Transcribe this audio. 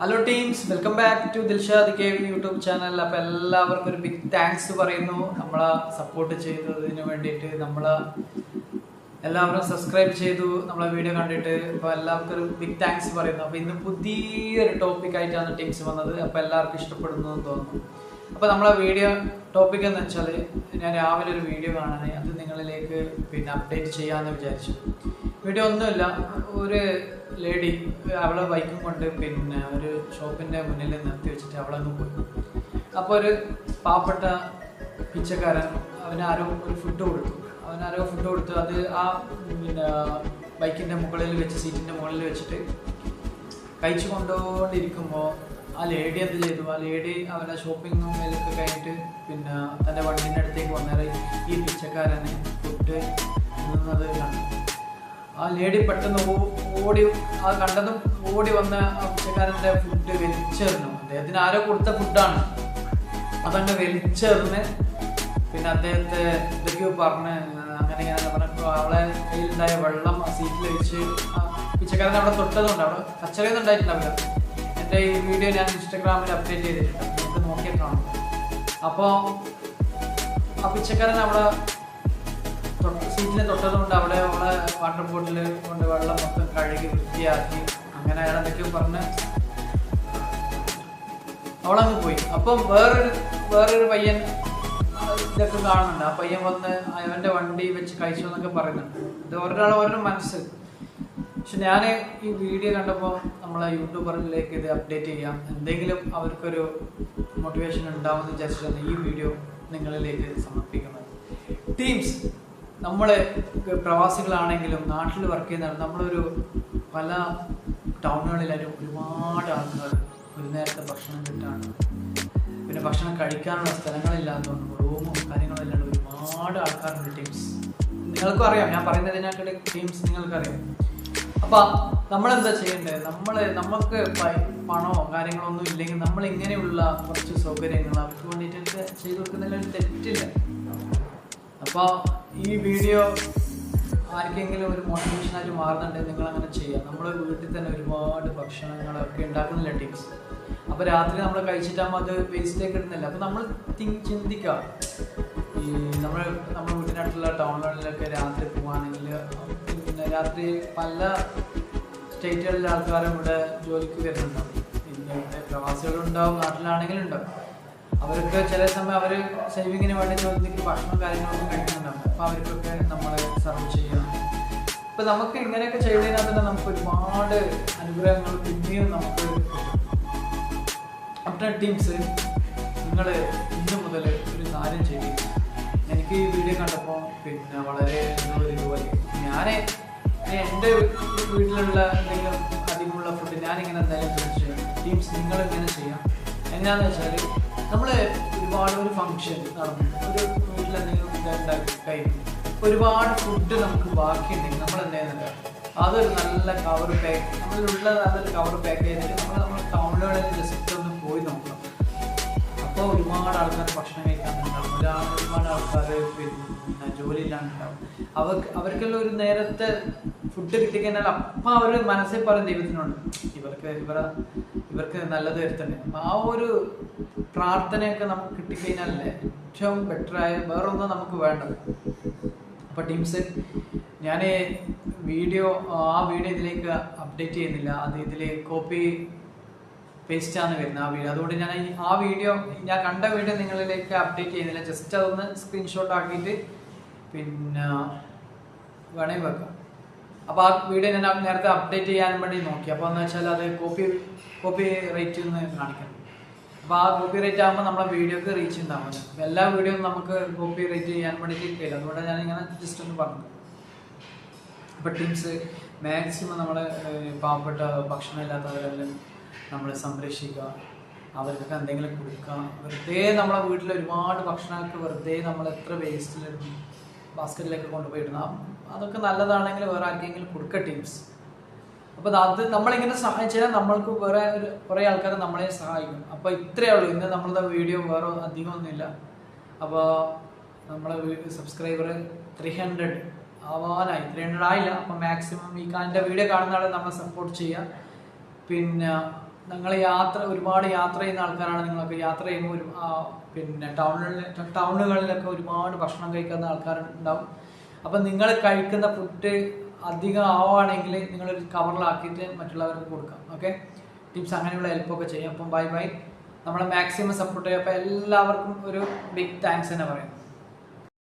Hello teams welcome back to Dilshad K YouTube channel അപ്പോൾ എല്ലാവർക്കും ഒരു ബിഗ് താങ്ക്സ് പറയുന്നു. നമ്മളെ സപ്പോർട്ട് ചെയ്തതിന് വേണ്ടിയിട്ട് നമ്മൾ എല്ലാവരും സബ്സ്ക്രൈബ് ചെയ്തു. നമ്മളെ വീഡിയോ കണ്ടിട്ട് അപ്പോൾ എല്ലാവർക്കും ഒരു ബിഗ് താങ്ക്സ് പറയുന്നു. അപ്പോൾ ഇന്ന് പുതിയൊരു ടോപ്പിക്കായിട്ടാണ് ടീംസ് വന്നത്. അപ്പോൾ എല്ലാവർക്കും ഇഷ്ടപ്പെടുന്നു എന്ന് തോന്നുന്നു. അപ്പോൾ നമ്മളെ വീഡിയോ ടോപ്പിക് എന്ന് വെച്ചാൽ ഞാൻ രാവിലെ ഒരു വീഡിയോ കാണാനേ അത് നിങ്ങളിലേക്ക് പിന്നെ അപ്ഡേറ്റ് ചെയ്യാമെന്ന് വിചാരിച്ചു. വീഡിയോ ഒന്നുമില്ല. ഒരു ലേഡി അവളെ ബൈക്കും കൊണ്ട് പിന്നെ ഒരു ഷോപ്പിന്റെ മുന്നിൽ നിർത്തി വെച്ചിട്ട് അവളങ്ങ് പോയി. അപ്പോൾ ഒരു പാവപ്പെട്ട പിച്ചക്കാരൻ അവനാരോ ഒരു ഫുഡ് കൊടുത്തു. അവനാരോ ഫുഡ് കൊടുത്തു. അത് ആ പിന്നെ ബൈക്കിന്റെ മുകളിൽ വെച്ച് സീറ്റിന്റെ മുകളിൽ വെച്ചിട്ട് കഴിച്ചു കൊണ്ടുകൊണ്ടിരിക്കുമ്പോൾ ആ ലേഡി എന്ത് ചെയ്തു? ആ ലേഡി അവനെ ഷോപ്പിംഗ് മേലൊക്കെ കഴിഞ്ഞിട്ട് പിന്നെ തന്റെ വണ്ടീന്റെ അടുത്തേക്ക് വന്നേറെ ഈ പിച്ചക്കാരനെ ഫുഡ് നിന്നത് കണ്ടു. ആ ലേഡി പെട്ടെന്ന് ഓടി ആ കണ്ടതും ഓടി വന്ന ആ പിച്ചക്കാരന്റെ ഫുഡ് വലിച്ചെറിഞ്ഞു. അദ്ദേഹത്തിന് ആരോ കൊടുത്ത ഫുഡാണ് അതങ്ങ് വലിച്ചെറിഞ്ഞ് പിന്നെ അദ്ദേഹത്തെ എന്തൊക്കെയോ പറഞ്ഞ് അങ്ങനെ ഇങ്ങനെ പറഞ്ഞപ്പോൾ അവളെ കയ്യിലുണ്ടായ വെള്ളം ആ സീറ്റിൽ വെച്ച് പിച്ചക്കാരൻ അവിടെ തൊട്ടതുകൊണ്ട് അവിടെ കച്ചറയൊന്നും ഉണ്ടായിട്ടുണ്ടാവില്ല എന്റെ ഈ വീഡിയോ ഞാൻ ഇൻസ്റ്റാഗ്രാമിൽ അപ്ഡേറ്റ് ചെയ്തിട്ടുണ്ട്. നിങ്ങൾക്ക് നോക്കിയിട്ടാണ് അപ്പോൾ ആ പിച്ചക്കാരൻ അവിടെ സീറ്റിനെ തൊട്ടതുകൊണ്ട് അവിടെ ഉള്ള വാട്ടർ ബോട്ടിൽ കൊണ്ട് വെള്ളം മൊത്തം കഴുകി വൃത്തിയാക്കി അങ്ങനെ അയാൾ എന്തൊക്കെയോ പറഞ്ഞ് അവളങ്ങ് പോയി. അപ്പം വേറൊരു വേറൊരു പയ്യൻ ഇതൊക്കെ കാണുന്നുണ്ട്. ആ പയ്യൻ വന്ന് അവന്റെ വണ്ടി വെച്ച് കഴിച്ചു എന്നൊക്കെ പറയുന്നുണ്ട്. ഇത് ഒരാൾ ഓരോ മനസ്സ്. പക്ഷെ ഞാൻ ഈ വീഡിയോ കണ്ടപ്പോൾ നമ്മളെ യൂട്യൂബറിലേക്ക് ഇത് അപ്ഡേറ്റ് ചെയ്യാം. എന്തെങ്കിലും അവർക്കൊരു മോട്ടിവേഷൻ ഉണ്ടാവുമെന്ന് വിചാരിച്ചിട്ടാണ് ഈ വീഡിയോ നിങ്ങളിലേക്ക് സമർപ്പിക്കുന്നത്. ടീംസ് നമ്മൾ പ്രവാസികളാണെങ്കിലും നാട്ടിൽ വർക്ക് ചെയ്യുന്ന നമ്മളൊരു പല ടൗണുകളിലും ഒരുപാട് ആളുകൾ ഒരു നേരത്തെ ഭക്ഷണം കിട്ടാണ്. പിന്നെ ഭക്ഷണം കഴിക്കാനുള്ള സ്ഥലങ്ങളില്ലാത്തതുകൊണ്ട് റൂമും കാര്യങ്ങളും ഇല്ലാണ്ട് ഒരുപാട് ആൾക്കാരുണ്ട് ടീംസ് നിങ്ങൾക്കും അറിയാം ഞാൻ പറയുന്നതിനേക്കാൾ ടീംസ് നിങ്ങൾക്കറിയാം. അപ്പൊ നമ്മളെന്താ ചെയ്യേണ്ടത് നമ്മൾ നമുക്ക് പണമോ കാര്യങ്ങളോ ഒന്നും ഇല്ലെങ്കിൽ നമ്മൾ ഇങ്ങനെയുള്ള കുറച്ച് സൗകര്യങ്ങൾ അവർക്ക് വേണ്ടിയിട്ട് ചെയ്തു കൊടുക്കുന്നതിൽ തെറ്റില്ല. അപ്പോൾ ഈ വീഡിയോ ആർക്കെങ്കിലും ഒരു മോട്ടിവേഷനായിട്ട് മാറുന്നുണ്ടെങ്കിൽ നിങ്ങൾ അങ്ങനെ ചെയ്യാം നമ്മൾ വീട്ടിൽ തന്നെ ഒരുപാട് ഭക്ഷണങ്ങളൊക്കെ ഉണ്ടാക്കുന്നില്ല ടിപ്സ് അപ്പോൾ രാത്രി നമ്മൾ കഴിച്ചിട്ടാകുമ്പോൾ അത് വേസ്റ്റേക്ക് ഇടുന്നില്ല. അപ്പോൾ നമ്മൾ തിങ്ക് ഈ നമ്മൾ നമ്മുടെ വീട്ടിനടുത്തുള്ള ടൗണുകളിലൊക്കെ രാത്രി പോവുകയാണെങ്കിൽ പിന്നെ രാത്രി പല സ്റ്റേറ്റുകളിലെ ആൾക്കാരും ഇവിടെ ജോലിക്ക് വരുന്നുണ്ടാവും ഇന്ത്യയുടെ പ്രവാസികളുണ്ടാവും നാട്ടിലാണെങ്കിലും ഉണ്ടാവും. അവർക്ക് ചില സമയം അവർ സേവിങ്ങിന് വേണ്ടി ജോലിക്ക് ഭക്ഷണം കാര്യങ്ങളൊക്കെ കഴിക്കുന്നുണ്ടാവും. അപ്പോൾ അവർക്കൊക്കെ നമ്മൾ സർവ് ചെയ്യണം ഇപ്പം നമുക്ക് ഇങ്ങനെയൊക്കെ ചെയ്തതിനാൽ തന്നെ നമുക്ക് ഒരുപാട് അനുഗ്രഹങ്ങൾ പിന്നെയും നമുക്ക് അപ്പോൾ ടീംസ് നിങ്ങൾ ഇന്ന് മുതൽ ഒരു കാര്യം ചെയ്യുക എനിക്ക് ഈ വീഡിയോ കണ്ടപ്പോൾ പിന്നെ വളരെ ഇതുപോലെ ഞാൻ എന്റെ വീട്ടിലുള്ള എന്തെങ്കിലും അധികമുള്ള ഫുഡ് ഞാനിങ്ങനെ എന്തായാലും ടീംസ് നിങ്ങൾ ഇങ്ങനെ ചെയ്യാം? എന്നാന്ന് വെച്ചാൽ നമ്മൾ ഒരുപാട് ഒരു ഫംഗ്ഷൻ ഒരു വീട്ടിലെന്തെങ്കിലും ഒരുപാട് ഫുഡ് നമുക്ക് ബാക്കിയുണ്ടെങ്കിൽ നമ്മൾ എന്ത് അതൊരു നല്ല കവർ പാക്ക് നമ്മളിലുള്ള നല്ലൊരു കവർ പാക്ക് ചെയ്തിട്ട് നമ്മൾ നമ്മൾ ടൗണിലൂടെ ജസ്റ്റ് ഒന്ന് പോയി നോക്കണം. അപ്പോൾ ഒരുപാട് ആൾക്കാർ ഭക്ഷണം കഴിക്കാനുണ്ടാവും ഒരാൾ ഒരുപാട് ആൾക്കാർ പിന്നെ ജോലി ഇല്ലാണ്ടുണ്ടാവും അവർക്ക് അവർക്കെല്ലാം ഒരു നേരത്തെ ഫുഡ് കിട്ടിക്കഴിഞ്ഞാൽ അപ്പം അവർ മനസ്സിൽ പറയും ദൈവത്തിനുണ്ട് ഇവർക്ക് ഇവരെ ഇവർക്ക് നല്ലത് വരുത്തണ്ടേ? അപ്പം ആ ഒരു പ്രാർത്ഥനയൊക്കെ നമുക്ക് കിട്ടിക്കഴിഞ്ഞാലല്ലേ ഏറ്റവും ബെറ്ററായ വേറൊന്നും നമുക്ക് വേണ്ടത് അപ്പോൾ ടീംസ് ഞാൻ വീഡിയോ ആ വീഡിയോ ഇതിലേക്ക് അപ്ഡേറ്റ് ചെയ്യുന്നില്ല. അത് ഇതിൽ കോപ്പി പേസ്റ്റ് ആണ് വരുന്നത് ആ വീഡിയോ. അതുകൊണ്ട് ഞാൻ ആ വീഡിയോ ഞാൻ കണ്ട വീഡിയോ നിങ്ങളിലേക്ക് അപ്ഡേറ്റ് ചെയ്യുന്നില്ല. ജസ്റ്റ് അതൊന്ന് സ്ക്രീൻഷോട്ട് ആക്കിയിട്ട് പിന്നെ വേണേ വെക്കാം. അപ്പോൾ ആ വീഡിയോ ഞാൻ നേരത്തെ അപ്ഡേറ്റ് ചെയ്യാൻ വേണ്ടി നോക്കി. അപ്പോൾ എന്ന് വെച്ചാൽ അത് കോപ്പി കോപ്പി റേറ്റ് ഒന്ന് കാണിക്കണം അപ്പോൾ ആ കോപ്പി റേറ്റ് ആകുമ്പോൾ നമ്മളെ വീഡിയോക്ക് റീച്ച് ഉണ്ടാവില്ല എല്ലാ വീഡിയോയും നമുക്ക് കോപ്പി റേറ്റ് ചെയ്യാൻ വേണ്ടിയിട്ട് കഴിയില്ല അതുകൊണ്ട് ഞാൻ ഇങ്ങനെ ജസ്റ്റ് ഒന്ന് പറഞ്ഞു. അപ്പോൾ ടീംസ് മാക്സിമം നമ്മൾ പാവപ്പെട്ട ഭക്ഷണം ഇല്ലാത്തവരെല്ലാം നമ്മൾ സംരക്ഷിക്കുക. അവർക്കൊക്കെ എന്തെങ്കിലും കൊടുക്കുക. വെറുതെ നമ്മളെ വീട്ടിൽ ഒരുപാട് ഭക്ഷണമൊക്കെ വെറുതെ നമ്മൾ എത്ര വേസ്റ്റിലിടുന്നു ബാസ്ക്കറ്റിലേക്ക് കൊണ്ടുപോയിടുന്ന അതൊക്കെ നല്ലതാണെങ്കിൽ വേറെ ആർക്കെങ്കിലും കൊടുക്കുക ടീംസ് അപ്പോൾ അത് നമ്മളിങ്ങനെ സഹായിച്ചാൽ നമ്മൾക്ക് വേറെ ഒരു കുറേ ആൾക്കാർ നമ്മളെ സഹായിക്കും. അപ്പോൾ ഇത്രയേ ഉള്ളൂ. ഇന്ന് നമ്മളുടെ വീഡിയോ വേറെ അധികമൊന്നുമില്ല. അപ്പോൾ നമ്മളെ സബ്സ്ക്രൈബർ ത്രീ ഹൺഡ്രഡ് ആവാനായി. ത്രീ ഹൺഡ്രഡ് ആയില്ല. അപ്പോൾ മാക്സിമം ഈ എന്റെ വീഡിയോ കാണുന്ന ആളെ നമ്മളെ സപ്പോർട്ട് ചെയ്യുക. പിന്നെ നിങ്ങൾ യാത്ര ഒരുപാട് യാത്ര ചെയ്യുന്ന ആൾക്കാരാണ് നിങ്ങളൊക്കെ. യാത്ര ചെയ്യുമ്പോൾ ഒരു പിന്നെ ടൗണുകളിൽ ടൗണുകളിലൊക്കെ ഒരുപാട് ഭക്ഷണം കഴിക്കുന്ന ആൾക്കാരുണ്ടാവും. അപ്പം നിങ്ങൾ കഴിക്കുന്ന ഫുഡ് അധികം ആവുകയാണെങ്കിൽ നിങ്ങളൊരു കവറിലാക്കിയിട്ട് മറ്റുള്ളവർക്ക് കൊടുക്കാം. ഓക്കെ ടിപ്സ് അങ്ങനെയുള്ള ഹെൽപ്പൊക്കെ ചെയ്യും. അപ്പം ബൈ ബൈ നമ്മളെ മാക്സിമം സപ്പോർട്ട് ചെയ്യും അപ്പം എല്ലാവർക്കും ഒരു ബിഗ് താങ്ക്സ് തന്നെ പറയാം.